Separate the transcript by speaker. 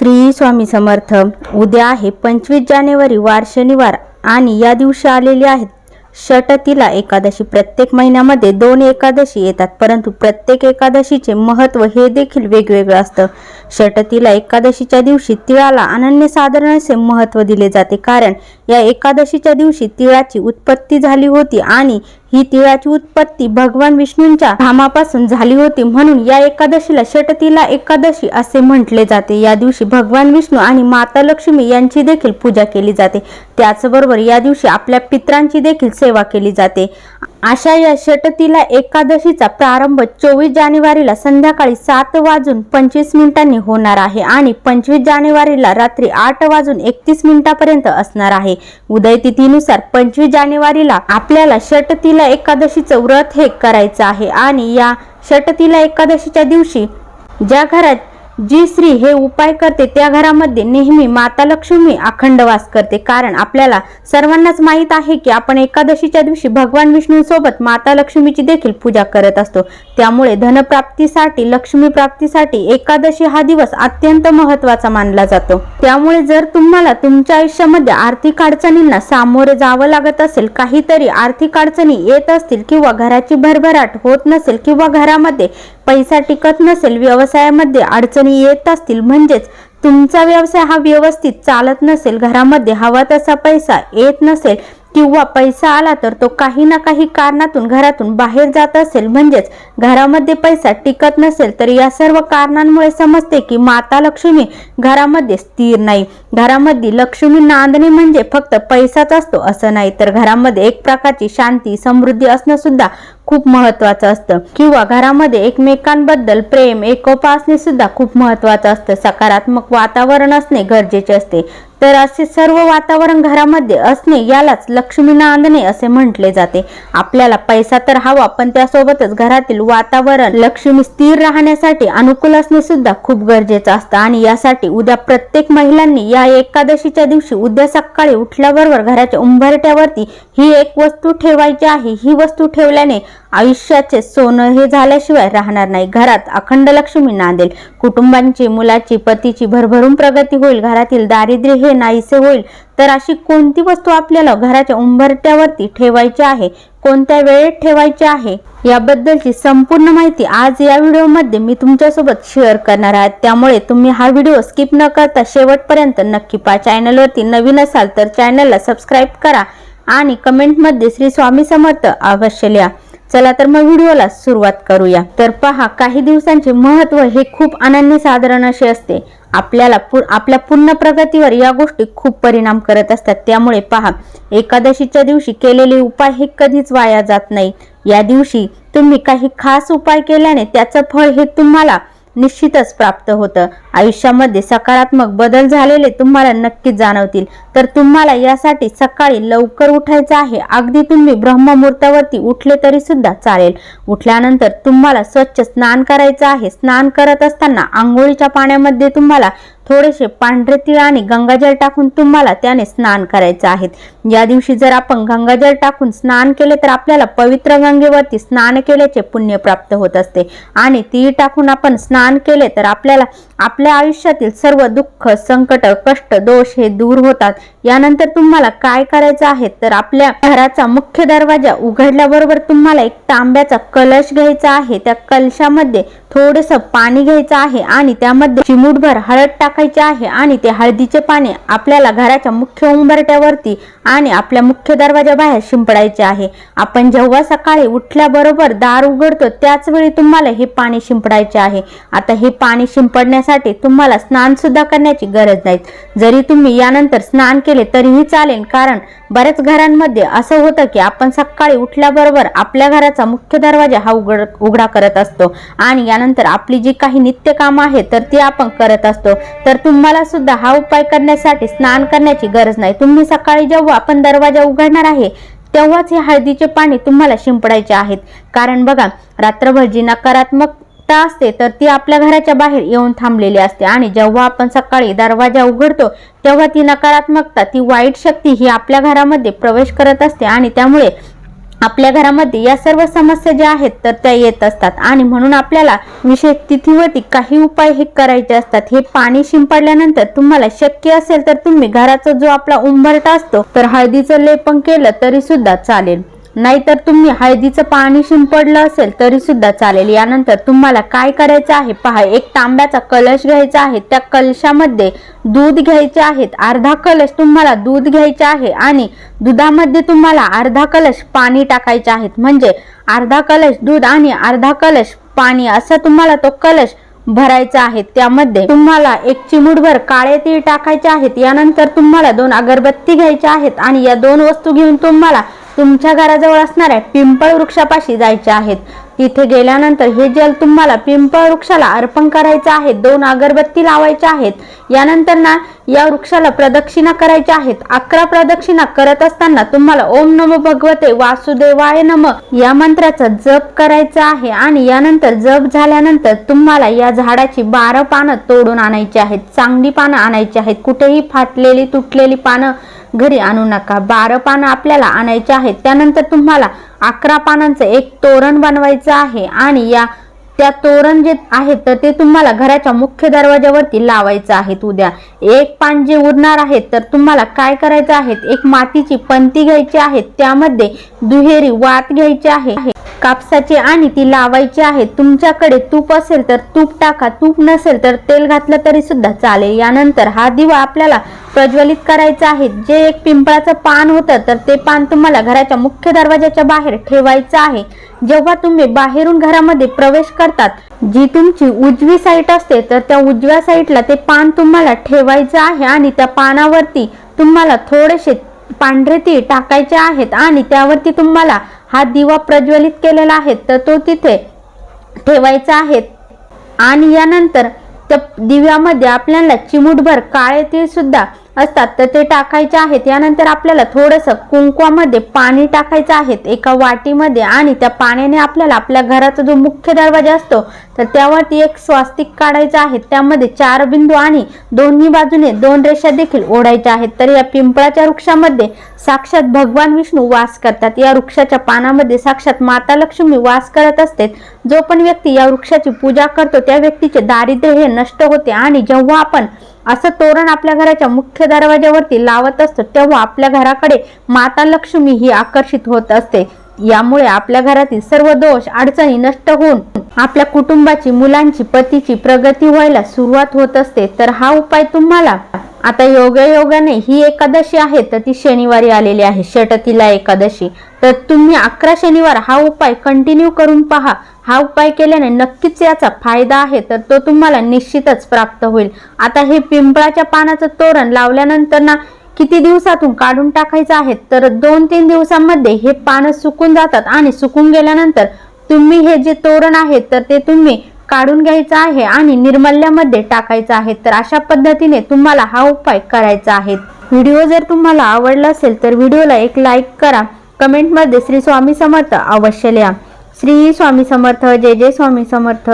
Speaker 1: श्री स्वामी समर्थ. उद्या आहे पंचवीस जानेवारी वार शनिवार आणि या दिवशी आलेले आहेत. षटतीला एकादशी प्रत्येक महिन्यामध्ये दोन एकादशी येतात परंतु प्रत्येक एकादशीचे महत्त्व हे देखील वेगवेगळं असतं. षटतीला एकादशीच्या दिवशी तिळाला अनन्यसाधारण असे महत्त्व दिले जाते कारण या एकादशीच्या दिवशी तिळाची उत्पत्ती झाली होती आणि ही तिळाची उत्पत्ती भगवान विष्णूंच्या धामापासून झाली होती म्हणून या एकादशीला षटतीला एकादशी असे म्हटले जाते. या दिवशी भगवान विष्णू आणि माता लक्ष्मी यांची देखील पूजा केली जाते. त्याचबरोबर या दिवशी आपल्या पित्रांची देखील सेवा केली जाते. अशा या षटतीला एकादशीचा प्रारंभ चोवीस जानेवारीला संध्याकाळी सात वाजून पंचवीस मिनिटांनी होणार आहे आणि पंचवीस जानेवारीला रात्री आठ वाजून एकतीस मिनिटापर्यंत असणार आहे. उदय तिथीनुसार पंचवीस जानेवारीला आपल्याला षटतीला एकादशीचं व्रत हे करायचं आहे आणि या षटतीला एकादशीच्या दिवशी ज्या घरात जी स्त्री हे उपाय करते त्या घरामध्ये नेहमी माता लक्ष्मी अखंड वास करते. कारण आपल्याला सर्वांनाच माहीत आहे की आपण एकादशीच्या दिवशी भगवान विष्णूसोबत माता लक्ष्मीची देखील पूजा करत असतो. त्यामुळे धनप्राप्तीसाठी लक्ष्मी प्राप्तीसाठी एकादशी हा दिवस अत्यंत महत्त्वाचा मानला जातो. त्यामुळे जर तुम्हाला तुमच्या आयुष्यामध्ये आर्थिक अडचणींना सामोरे जावं लागत असेल काहीतरी आर्थिक अडचणी येत असतील किंवा घराची भरभराट होत नसेल किंवा घरामध्ये पैसा टिकत नसेल व्यवसायामध्ये अडचणी येत असतील म्हणजेच तुमचा व्यवसाय हा व्यवस्थित चालत नसेल घरामध्ये हवा तसा पैसा येत नसेल किंवा पैसा आला तर तो काही ना काही कारणातून घरातून बाहेर जात असेल म्हणजेच घरामध्ये पैसा टिकत नसेल तर या सर्व कारणांमुळे समजते की माता लक्ष्मी घरामध्ये स्थिर नाही. घरामध्ये लक्ष्मी नांदणे म्हणजे फक्त पैसाच असतो असं नाही. तर घरामध्ये एक प्रकारची शांती समृद्धी असणं सुद्धा खूप महत्वाचं असतं. किंवा घरामध्ये एकमेकांबद्दल प्रेम एकोपा असणे सुद्धा खूप महत्वाचं असतं. सकारात्मक वातावरण असणे गरजेचे असते. तर असे सर्व वातावरण घरामध्ये असणे यालाच लक्ष्मी नांदणे असे म्हटले जाते. आपल्याला पैसा तर हवा पण त्यासोबतच घरातील वातावरण लक्ष्मी स्थिर राहण्यासाठी अनुकूल असणे सुद्धा खूप गरजेचं असतं. आणि यासाठी उद्या प्रत्येक महिलांनी या एकादशीच्या दिवशी उद्या सकाळी उठल्याबरोबर घराच्या उंबरट्यावरती ही एक वस्तू ठेवायची आहे. ही वस्तू ठेवल्याने आयुष्याचे सोनं हे झाल्याशिवाय राहणार नाही. घरात अखंड लक्ष्मी नांदेल. कुटुंबांची मुलाची पतीची भरभरून प्रगती होईल. घरातील दारिद्र्य हे नाहीसे होईल. तर अशी कोणती वस्तू आपल्याला घराच्या उंबरट्यावरती ठेवायची आहे? कोणत्या वेळेत ठेवायची आहे? याबद्दलची संपूर्ण माहिती आज या व्हिडिओमध्ये मी तुमच्यासोबत शेअर करणार आहे. त्यामुळे तुम्ही हा व्हिडिओ स्किप न करता शेवटपर्यंत नक्की पहा. चॅनलवरती नवीन असाल तर चॅनलला सबस्क्राईब करा आणि कमेंटमध्ये श्री स्वामी समर्थ अवश्य लिहा. चला तर मग व्हिडिओला सुरुवात करूया. तर पहा काही दिवसांचे महत्त्व हे खूप अनन्य साधारण असे असते. आपल्याला पु आपल्या पूर्ण प्रगतीवर या गोष्टी खूप परिणाम करत असतात. त्यामुळे पहा एकादशीच्या दिवशी केलेले उपाय हे कधीच वाया जात नाही. या दिवशी तुम्ही काही खास उपाय केल्याने त्याचं फळ हे तुम्हाला निश्चितच प्राप्त होतं. आयुष्यामध्ये सकारात्मक बदल झालेले तुम्हाला नक्कीच जाणवतील. तर तुम्हाला यासाठी सकाळी लवकर उठायचं आहे. अगदी तुम्ही ब्रह्ममुहूर्तावरती उठले तरी सुद्धा चालेल. उठल्यानंतर तुम्हाला स्वच्छ स्नान करायचं आहे. स्नान करत असताना आंघोळीच्या पाण्यामध्ये तुम्हाला थोडेसे पांढरे तीळ आणि गंगाजल टाकून तुम्हाला त्याने स्नान करायचं आहे या दिवशी जर आपण गंगाजल टाकून स्नान केले तर आपल्याला पवित्र गंगेवरती स्नान केल्याचे पुण्य प्राप्त होत असते. आणि तीळ टाकून आपण स्नान केले तर आपल्याला आपल्या आयुष्यातील सर्व दुःख संकट कष्ट दोष हे दूर होतात. यानंतर तुम्हाला काय करायचं आहे? तर आपल्या घराचा मुख्य दरवाजा उघडल्याबरोबर तुम्हाला एक तांब्याचा कलश घ्यायचा आहे. त्या कलशामध्ये थोडस पाणी घ्यायचं आहे आणि त्यामध्ये चिमूटभर हळद टाकायची आहे आणि ते हळदीचे पाणी आपल्याला घराच्या मुख्य उंबरट्यावरती आणि आपल्या मुख्य दरवाजा बाहेर शिंपडायचे आहे. आपण जेव्हा सकाळी उठल्याबरोबर दार उघडतो त्याच वेळी तुम्हाला हे पाणी शिंपडायचे आहे. आता हे पाणी शिंपडण्यासाठी तुम्हाला स्नान सुद्धा करण्याची गरज नाही. जरी तुम्ही यानंतर स्नान केले तरीही चालेल. कारण बऱ्याच घरांमध्ये असं होतं की आपण सकाळी उठल्याबरोबर आपल्या घराचा मुख्य दरवाजा हा उघड उघडा करत असतो. आणि यानंतर आपली जी काही नित्य कामं आहेत तर ती आपण करत असतो. तर तुम्हाला सुद्धा हा उपाय करण्यासाठी स्नान करण्याची गरज नाही. तुम्ही सकाळी जेव्हा आपण दरवाजा उघडणार आहे तेव्हाच हे हळदीचे पाणी तुम्हाला शिंपडायचे आहेत. कारण बघा रात्रभर जी नकारात्मक असते तर ती आपल्या घराच्या बाहेर येऊन थांबलेली असते. आणि जेव्हा आपण सकाळी दरवाजा उघडतो तेव्हा ती नकारात्मकता ती वाईट शक्ती ही आपल्या घरामध्ये प्रवेश करत असते. आणि त्यामुळे आपल्या घरामध्ये या सर्व समस्या ज्या आहेत तर त्या येत असतात. आणि म्हणून आपल्याला विशेष तिथीवरती काही उपाय हे करायचे असतात. हे पाणी शिंपडल्यानंतर तुम्हाला शक्य असेल तर तुम्ही घराचा जो आपला उंबरटा असतो तर हळदीचं लेपन केलं तरी सुद्धा चालेल. नाहीतर तुम्ही हळदीचं पाणी शिंपडलं असेल तरी सुद्धा चालेल. यानंतर तुम्हाला काय करायचं आहे? पहा एक तांब्याचा कलश घ्यायचा आहे. त्या कलशामध्ये दूध घ्यायचे आहेत. अर्धा कलश तुम्हाला दूध घ्यायचे आहे आणि दुधामध्ये तुम्हाला अर्धा कलश पाणी टाकायचे आहेत. म्हणजे अर्धा कलश दूध आणि अर्धा कलश पाणी असं तुम्हाला तो कलश भरायचा आहे. त्यामध्ये तुम्हाला एक चिमूटभर काळे तीळ टाकायचे आहेत. यानंतर तुम्हाला दोन अगरबत्ती घ्यायच्या आहेत आणि या दोन वस्तू घेऊन तुम्हाला तुमच्या घराजवळ असणाऱ्या पिंपळ वृक्षापाशी जायचे आहेत. इथे गेल्यानंतर हे जल तुम्हाला पिंपळ वृक्षाला अर्पण करायचं आहे. दोन अगरबत्ती लावायच्या आहेत. यानंतर ना या वृक्षाला प्रदक्षिणा करायच्या आहेत. अकरा प्रदक्षिणा करत असताना तुम्हाला ओम नमो भगवते वासुदेवाय नम या मंत्राचा जप करायचा आहे. आणि यानंतर जप झाल्यानंतर तुम्हाला या झाडाची बारा पानं तोडून आणायची आहेत. चांगली पानं आणायची आहेत. कुठेही फाटलेली तुटलेली पानं घरी आणू नका. बारा पानं आपल्याला आणायची आहेत. त्यानंतर तुम्हाला अकरा पानांचं एक तोरण बनवायचं आहे आणि या त्या तोरण जे आहे तर ते तुम्हाला घराच्या मुख्य दरवाजावरती लावायचं आहे. उद्या एक पान जे उरणार आहेत तर तुम्हाला काय करायचं आहे? एक मातीची पंती घ्यायची आहे. त्यामध्ये दुहेरी वात घ्यायची आहे. कापसाची आणि ती लावायची आहे. तुमच्याकडे तूप असेल तर तूप टाका. तूप नसेल तर तेल घातलं तरी सुद्धा चालेल. यानंतर हा दिवा आपल्याला प्रज्वलित करायचा आहे. जे एक पिंपळाचं पान होतं तर ते पान तुम्हाला घराच्या मुख्य दरवाजाच्या बाहेर ठेवायचं आहे. जेव्हा तुम्ही बाहेरून घरामध्ये प्रवेश करतात जी तुमची उजवी साईट असते तर त्या उजव्या साईटला ते पान तुम्हाला ठेवायचं आहे आणि त्या पानावरती तुम्हाला थोडेसे पांढरे तीळ टाकायचे आहेत आणि त्यावरती तुम्हाला हा दिवा प्रज्वलित केलेला आहे तर तो तिथे ठेवायचा आहे. आणि यानंतर त्या दिव्यामध्ये आपल्याला चिमूटभर काळे तीळ सुद्धा असतात. तर ते टाकायचे आहेत. यानंतर आपल्याला थोडंसं कुंकवामध्ये पाणी टाकायचं आहे एका वाटीमध्ये आणि त्या पाण्याने आपल्याला आपल्या घराचा जो मुख्य दरवाजा असतो तर त्यावरती एक स्वास्तिक काढायचं आहे. त्यामध्ये चार बिंदू आणि दोन्ही बाजूने दोन रेषा देखील ओढायच्या आहेत. तर या पिंपळाच्या वृक्षामध्ये साक्षात भगवान विष्णू वास करतात. या वृक्षाच्या पानामध्ये साक्षात माता लक्ष्मी वास करत असते. जो पण व्यक्ती या वृक्षाची पूजा करतो त्या व्यक्तीचे दारिद्र्य हे नष्ट होते आणि जेव्हा आपण असं तोरण आपल्या घराच्या मुख्य दरवाज्यावरती लावत असतो तेव्हा आपल्या घराकडे माता लक्ष्मी ही आकर्षित होत असते. यामुळे आपल्या घरातील सर्व दोष अडचणी नष्ट होऊन आपल्या कुटुंबाची मुलांची पतीची प्रगती व्हायला सुरुवात होत असते. तर हा उपाय तुम्हाला आता योगायोगाने ही एकादशी आहे तर ती शनिवारी आलेली आहे. षटतीला एकादशी. तर तुम्ही अकरा शनिवार हा उपाय कंटिन्यू करून पहा. हा उपाय केल्याने नक्कीच याचा फायदा आहे तर तो तुम्हाला निश्चितच प्राप्त होईल. आता हे पिंपळाच्या पानाचं तोरण लावल्यानंतर ना किती दिवसातून काढून टाकायचं आहे? तर दोन तीन दिवसांमध्ये हे पानं सुकून जातात आणि सुकून गेल्यानंतर तुम्ही हे जे तोरण आहे तर ते तुम्ही काढून घ्यायचं आहे आणि निर्मल्यामध्ये टाकायचं आहे तर अशा पद्धतीने तुम्हाला हा उपाय करायचा आहे. व्हिडिओ जर तुम्हाला आवडला असेल तर व्हिडिओला एक लाईक करा. कमेंटमध्ये श्री स्वामी समर्थ अवश्य लिहा. श्री स्वामी समर्थ जय जय स्वामी समर्थ.